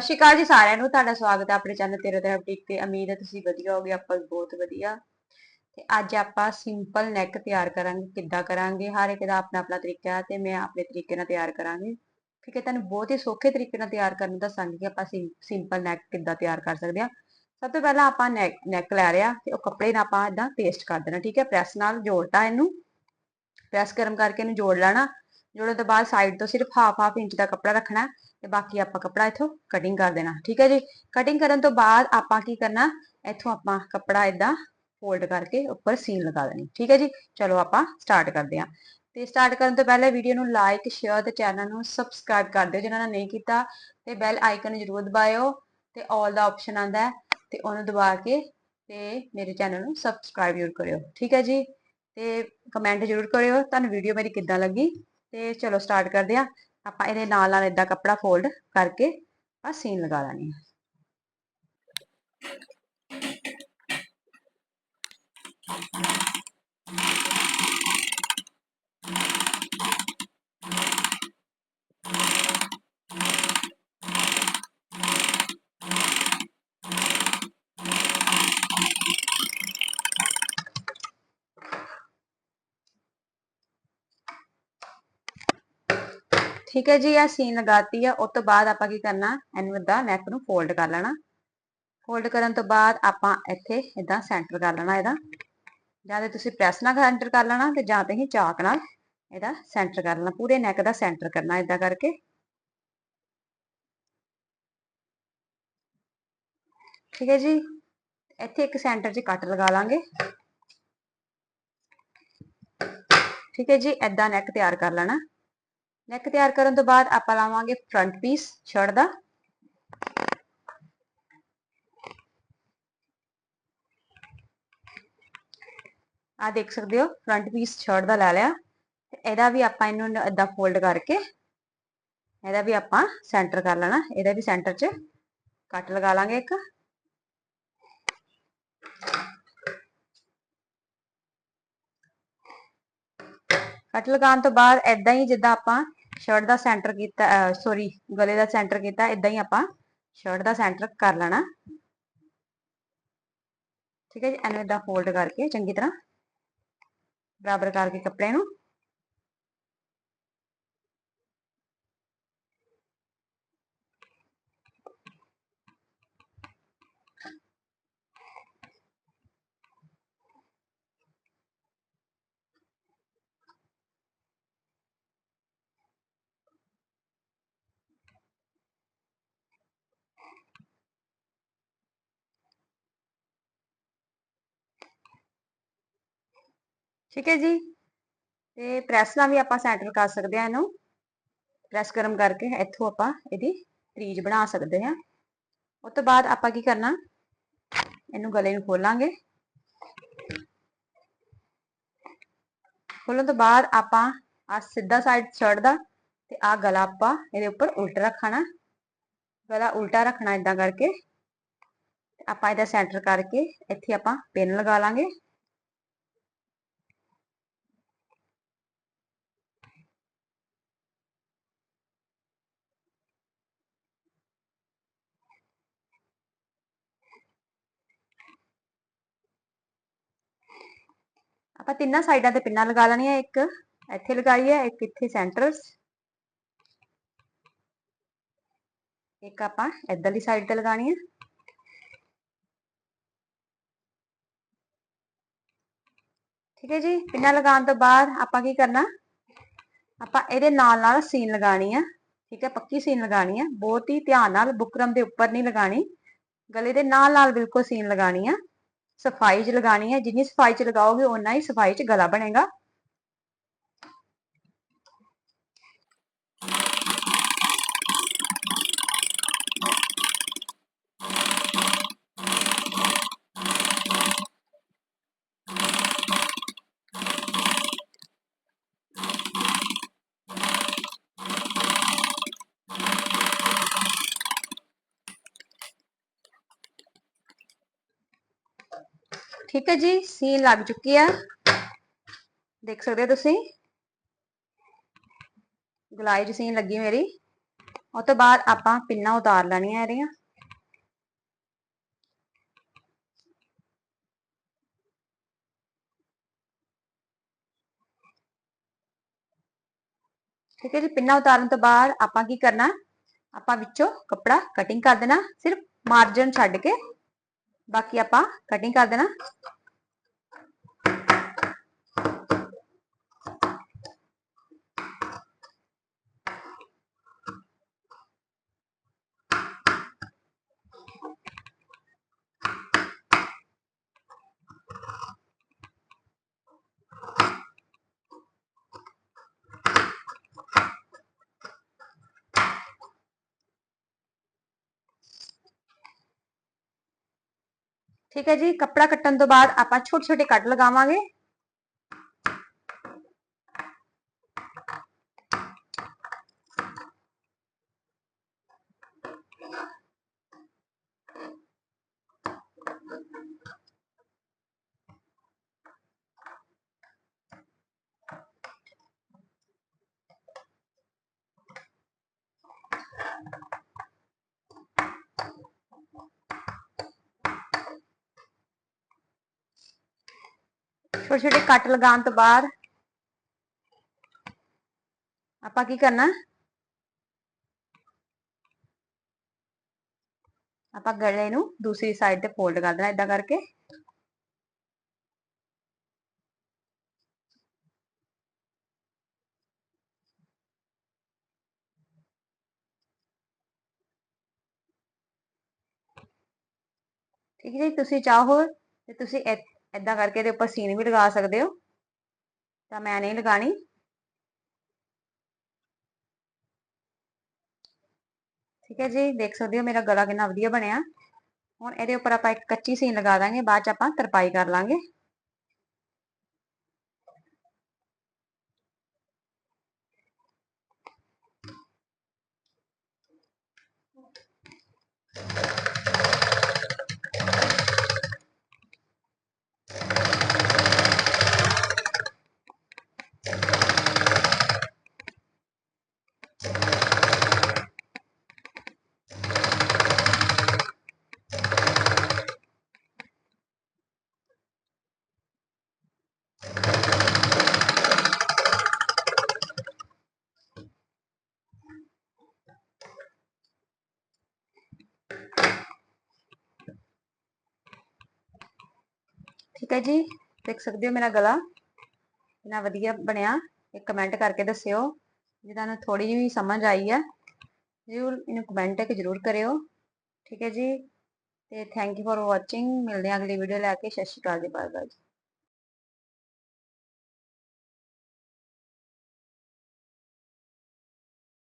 ਸਤਿ ਸ਼੍ਰੀ ਅਕਾਲ ਜੀ ਸਾਰਿਆਂ ਨੂੰ, ਤੁਹਾਡਾ ਸਵਾਗਤ ਹੈ ਆਪਣੇ ਚੈਨਲ ਤੇਰਾ ਤੇ ਬੁਟੀਕ ਤੇ। ਉਮੀਦ ਹੈ ਤੁਸੀਂ ਵਧੀਆ ਹੋਗੇ ਆਪਾਂ ਬਹੁਤ ਵਧੀਆ। ਤੇ ਅੱਜ ਆਪਾਂ ਸਿੰਪਲ ਨੈਕ ਤਿਆਰ ਕਰਾਂਗੇ, ਕਿੱਦਾਂ ਕਰਾਂਗੇ, ਹਰ ਇੱਕ ਦਾ ਆਪਣਾ ਆਪਣਾ ਤਰੀਕਾ ਹੈ ਤੇ ਮੈਂ ਆਪਣੇ ਤਰੀਕੇ ਨਾਲ ਤਿਆਰ ਕਰਾਂਗੀ। ਠੀਕ ਹੈ, ਤੁਹਾਨੂੰ ਬਹੁਤ ਹੀ ਸੌਖੇ ਤਰੀਕੇ ਨਾਲ ਤਿਆਰ ਕਰਨ ਦੱਸਾਂਗੀ ਕਿ ਆਪਾਂ ਸਿੰਪਲ ਨੈਕ ਕਿੱਦਾਂ ਤਿਆਰ ਕਰ ਸਕਦੇ ਹਾਂ। ਸਭ ਤੋਂ ਪਹਿਲਾਂ ਆਪਾਂ ਨੈਕ ਨੈਕ ਲੈ ਰਿਆ ਤੇ ਉਹ ਕੱਪੜੇ ਨਾਲ ਆਪਾਂ ਇਦਾਂ ਪੇਸਟ ਕਰ ਦੇਣਾ, ਠੀਕ ਹੈ। ਪ੍ਰੈਸ ਨਾਲ ਜੋੜਤਾ ਇਹਨੂੰ। ਪ੍ਰੈਸ ਗਰਮ ਕਰਕੇ ਇਹਨੂੰ ਜੋੜ ਲੈਣਾ। ਜੋੜਨ ਤੋਂ ਬਾਅਦ ਸਾਈਡ ਤੋਂ ਸਿਰਫ ਹਾਫ ਹਾਫ ਇੰਚ ਦਾ ਕੱਪੜਾ ਰੱਖਣਾ। ਤੇ ਬਾਕੀ ਆਪਾਂ ਕੱਪੜਾ ਇਥੋਂ ਕਟਿੰਗ ਕਰ ਦੇਣਾ, ਠੀਕ ਹੈ ਜੀ? ਕਟਿੰਗ ਕਰਨ ਤੋਂ ਬਾਅਦ ਆਪਾਂ ਕੀ ਕਰਨਾ, ਇਥੋਂ ਆਪਾਂ ਕੱਪੜਾ ਇਦਾਂ ਫੋਲਡ ਕਰਕੇ ਉੱਪਰ ਸੀਨ ਲਗਾ ਦੇਣੀ, ਠੀਕ ਹੈ ਜੀ? ਚਲੋ ਆਪਾਂ ਸਟਾਰਟ ਕਰਦੇ ਹਾਂ। ਤੇ ਸਟਾਰਟ ਕਰਨ ਤੋਂ ਪਹਿਲਾਂ ਵੀਡੀਓ ਨੂੰ ਲਾਈਕ ਸ਼ੇਅਰ ਤੇ ਚੈਨਲ ਨੂੰ ਸਬਸਕ੍ਰਾਈਬ ਕਰ ਦਿਓ ਜਿਨ੍ਹਾਂ ਨੇ ਨਹੀਂ ਕੀਤਾ ਤੇ ਬੈਲ ਆਈਕਨ ਜ਼ਰੂਰ ਦਬਾਇਓ ਤੇ ਆਲ ਦਾ ਆਪਸ਼ਨ ਆਂਦਾ ਹੈ ਤੇ ਉਹਨੂੰ ਦਬਾ ਕੇ ਤੇ ਮੇਰੇ ਚੈਨਲ ਨੂੰ ਸਬਸਕ੍ਰਾਈਬ ਜ਼ਰੂਰ ਕਰਿਓ, ਠੀਕ ਹੈ ਜੀ? ਤੇ ਕਮੈਂਟ ਜ਼ਰੂਰ ਕਰਿਓ, ਤੁਹਾਨੂੰ ਵੀਡੀਓ ਮੇਰੀ ਕਿੱਦਾਂ ਲੱਗੀ? ਤੇ ਚਲੋ ਸਟਾਰਟ ਕਰਦੇ ਆ ਆਪਾਂ ਇਹਦੇ ਨਾਲ ਨਾਲ ਇਦਾਂ ਕੱਪੜਾ ਫੋਲਡ ਕਰਕੇ ਆ ਸੀਨ ਲਗਾ ਲੈਣੀ ਹੈ ਠੀਕ ਹੈ ਜੀ, ਇਹ ਸੀਨ ਲਗਾਤੀ ਆ, ਉਸ ਤੋਂ ਬਾਅਦ ਆਪਾਂ ਕੀ ਕਰਨਾ, ਇਹਨੂੰ ਇਦਾਂ ਨੈਕ ਨੂੰ ਫੋਲਡ ਕਰ ਲੈਣਾ। ਫੋਲਡ ਕਰਨ ਤੋਂ ਬਾਅਦ ਆਪਾਂ ਇੱਥੇ ਇਦਾਂ ਸੈਂਟਰ ਕਰ ਲੈਣਾ ਇਹਦਾ। ਜਾਂ ਤੇ ਤੁਸੀਂ ਪ੍ਰੈਸ ਨਾਲ ਸੈਂਟਰ ਕਰ ਲੈਣਾ ਤੇ ਜਾਂ ਤੇ ਹੀ ਚਾਕ ਨਾਲ ਇਹਦਾ ਸੈਂਟਰ ਕਰ ਲੈਣਾ, ਪੂਰੇ ਨੈਕ ਦਾ ਸੈਂਟਰ ਕਰਨਾ ਇਦਾਂ ਕਰਕੇ। ਠੀਕ ਹੈ ਜੀ, ਇੱਥੇ ਇੱਕ ਸੈਂਟਰ 'ਚ ਕੱਟ ਲਗਾ ਲਾਂਗੇ। ਠੀਕ ਹੈ ਜੀ ਇਦਾਂ ਨੈਕ ਤਿਆਰ ਕਰ ਲੈਣਾ। ਨੈਕ ਤਿਆਰ ਕਰਨ ਤੋਂ ਬਾਅਦ ਆਪਾਂ ਲਾਵਾਂਗੇ ਫਰੰਟ ਪੀਸ ਸ਼ਰਟ ਦਾ ਆ ਦੇਖ ਸਕਦੇ ਹੋ ਫਰੰਟ ਪੀਸ ਸ਼ਰਟ ਦਾ ਲੈ ਲਿਆ। ਇਹਦਾ ਵੀ ਆਪਾਂ ਇਹਨੂੰ ਇਦਾਂ ਫੋਲਡ ਕਰਕੇ, ਇਹਦਾ ਵੀ ਆਪਾਂ ਸੈਂਟਰ ਕਰ ਲੈਣਾ। ਇਹਦਾ ਵੀ ਸੈਂਟਰ 'ਚ ਕੱਟ ਲਗਾ ਲਾਂਗੇ ਇੱਕ। ਕੱਟ ਲਗਾਉਣ ਤੋਂ ਬਾਅਦ ਐਦਾਂ ਹੀ ਜਿੱਦਾਂ ਆਪਾਂ ਸ਼ਰਟ ਦਾ ਸੈਂਟਰ ਕੀਤਾ ਸੌਰੀ ਗਲੇ ਦਾ ਸੈਂਟਰ ਕੀਤਾ ਇਦਾਂ ਹੀ ਆਪਾਂ ਸ਼ਰਟ ਦਾ ਸੈਂਟਰ ਕਰ ਲੈਣਾ। ਠੀਕ ਹੈ ਜੀ ਇਹਨੂੰ ਇਦਾਂ ਫੋਲਡ ਕਰਕੇ ਚੰਗੀ ਤਰ੍ਹਾਂ ਬਰਾਬਰ ਕਰਕੇ ਕੱਪੜੇ ਨੂੰ ਠੀਕ ਹੈ ਜੀ। ਤੇ ਪ੍ਰੈਸ ਨਾਲ ਵੀ ਆਪਾਂ ਸੈਂਟਰ ਕਰ ਸਕਦੇ ਆ ਇਹਨੂੰ। ਪ੍ਰੈਸ ਗਰਮ ਕਰਕੇ ਇੱਥੋਂ ਆਪਾਂ ਇਹਦੀ ਤਰੀਜ ਬਣਾ ਸਕਦੇ ਹਾਂ। ਉਸ ਤੋਂ ਬਾਅਦ ਆਪਾਂ ਕੀ ਕਰਨਾ, ਇਹਨੂੰ ਗਲੇ ਨੂੰ ਖੋਲਾਂਗੇ। ਖੋਲਣ ਤੋਂ ਬਾਅਦ ਆਪਾਂ ਆ ਸਿੱਧਾ ਸਾਈਡ ਸ਼ਰਟ ਦਾ ਤੇ ਆ ਗਲਾ ਆਪਾਂ ਇਹਦੇ ਉੱਪਰ ਉਲਟਾ ਰੱਖਣਾ। ਗਲਾ ਉਲਟਾ ਰੱਖਣਾ ਇਦਾਂ ਕਰਕੇ। ਆਪਾਂ ਇਹਦਾ ਸੈਂਟਰ ਕਰਕੇ ਇੱਥੇ ਆਪਾਂ ਪਿੰਨ ਲਗਾ ਲਾਂਗੇ। ਆਪਾਂ ਤਿੰਨਾਂ ਸਾਈਡਾਂ ਤੇ ਪਿੰਨਾਂ ਲਗਾ ਲੈਣੀਆਂ ਇੱਕ। ਇੱਥੇ ਲਗਾਈ ਹੈ ਇੱਕ ਇੱਥੇ ਸੈਂਟਰ ਇੱਕ ਆਪਾਂ ਇਧਰਲੀ ਸਾਈਡ ਤੇ ਲਗਾਣੀ ਹੈ ਠੀਕ ਹੈ ਜੀ, ਪਿੰਨਾਂ ਲਗਾਉਣ ਤੋਂ ਬਾਅਦ ਆਪਾਂ ਕੀ ਕਰਨਾ? ਆਪਾਂ ਇਹਦੇ ਨਾਲ ਨਾਲ ਸੀਨ ਲਗਾਣੀ ਆ। ਠੀਕ ਹੈ, ਪੱਕੀ ਸੀਨ ਲਗਾਣੀ ਆ। ਬਹੁਤ ਹੀ ਧਿਆਨ ਨਾਲ ਬੁਕਰਮ ਦੇ ਉੱਪਰ ਨਹੀਂ ਲਗਾਣੀ ਗਲੇ ਦੇ ਨਾਲ ਨਾਲ ਬਿਲਕੁਲ ਸੀਨ ਲਗਾਣੀ ਆ। ਸਫ਼ਾਈ 'ਚ ਲਗਾਣੀ ਹੈ ਜਿੰਨੀ ਸਫ਼ਾਈ 'ਚ ਲਗਾਓਗੇ ਉਨਾ ਹੀ ਸਫ਼ਾਈ 'ਚ ਗਲਾ ਬਣੇਗਾ। ਠੀਕ ਹੈ ਜੀ ਸੀਨ ਲੱਗ ਚੁੱਕੀ ਆ। ਦੇਖ ਸਕਦੇ ਹੋ ਤੁਸੀਂ? ਗੁਲਾਈ ਦੀ ਸੀਨ ਲੱਗੀ ਮੇਰੀ। ਉਸ ਤੋਂ ਬਾਅਦ ਆਪਾਂ ਪਿੰਨਾਂ ਉਤਾਰ ਲੈਣੀਆਂ ਇਹਦੀਆਂ। ਠੀਕ ਹੈ ਜੀ, ਪਿੰਨਾ ਉਤਾਰਨ ਤੋਂ ਬਾਅਦ ਆਪਾਂ ਕੀ ਕਰਨਾ? ਆਪਾਂ ਵਿੱਚੋਂ ਕੱਪੜਾ ਕਟਿੰਗ ਕਰ ਦੇਣਾ। ਸਿਰਫ ਮਾਰਜਨ ਛੱਡ ਕੇ ਬਾਕੀ ਆਪਾਂ ਕਟਿੰਗ ਕਰ ਦੇਣਾ। ਠੀਕ ਹੈ ਜੀ ਕੱਪੜਾ ਕੱਟਣ ਤੋਂ ਬਾਅਦ ਆਪਾਂ ਛੋਟੇ ਛੋਟੇ ਕੱਟ ਲਗਾਵਾਂਗੇ। ਛੋਟੇ ਛੋਟੇ ਕੱਟ ਲਗਾਉਣ ਤੋਂ ਬਾਅਦ ਆਪਾਂ ਕੀ ਕਰਨਾ? ਆਪਾਂ ਗਲੇ ਨੂੰ ਦੂਸਰੀ ਸਾਈਡ ਤੇ ਫੋਲਡ ਕਰ ਦੇਣਾ ਇਦਾਂ ਕਰਕੇ। ਠੀਕ ਹੈ ਜੀ, ਤੁਸੀਂ ਚਾਹੋ ਤੇ ਤੁਸੀਂ ਇਦਾਂ ਕਰਕੇ ਇਹਦੇ ਉੱਪਰ ਸੀਨ ਵੀ ਲਗਾ ਸਕਦੇ ਹੋ। ਤਾਂ ਮੈਂ ਨਹੀਂ ਲਗਾਣੀ। ਠੀਕ ਹੈ ਜੀ, ਦੇਖ ਸਕਦੇ ਹੋ ਮੇਰਾ ਗਲਾ ਕਿੰਨਾ ਵਧੀਆ ਬਣਿਆ। ਹੁਣ ਇਹਦੇ ਉੱਪਰ ਆਪਾਂ ਇੱਕ ਕੱਚੀ ਸੀਨ ਲਗਾ ਦਾਂਗੇ, ਬਾਅਦ ਚ ਆਪਾਂ ਤਰਪਾਈ ਕਰ ਲਾਂਗੇ। ਠੀਕ ਹੈ ਜੀ ਦੇਖ ਸਕਦੇ ਹੋ ਮੇਰਾ ਗਲਾ? ਕਿੰਨਾ ਵਧੀਆ ਬਣਿਆ, ਇੱਕ ਕਮੈਂਟ ਕਰਕੇ ਦੱਸਿਓ ਜੇ ਤੁਹਾਨੂੰ ਥੋੜੀ ਜਿਹੀ ਸਮਝ ਆਈ ਹੈ, ਜ਼ਰੂਰ ਇਹਨੂੰ ਕਮੈਂਟ ਇੱਕ ਜ਼ਰੂਰ ਕਰਿਓ, ਠੀਕ ਹੈ ਜੀ, ਤੇ ਥੈਂਕ ਯੂ ਫॉर ਵਾਚਿੰਗ ਮਿਲਦੇ ਹਾਂ ਅਗਲੀ ਵੀਡੀਓ ਲੈ ਕੇ, ਸਤਿ ਸ਼੍ਰੀ ਅਕਾਲ ਜੀ ਬਾਏ ਬਾਏ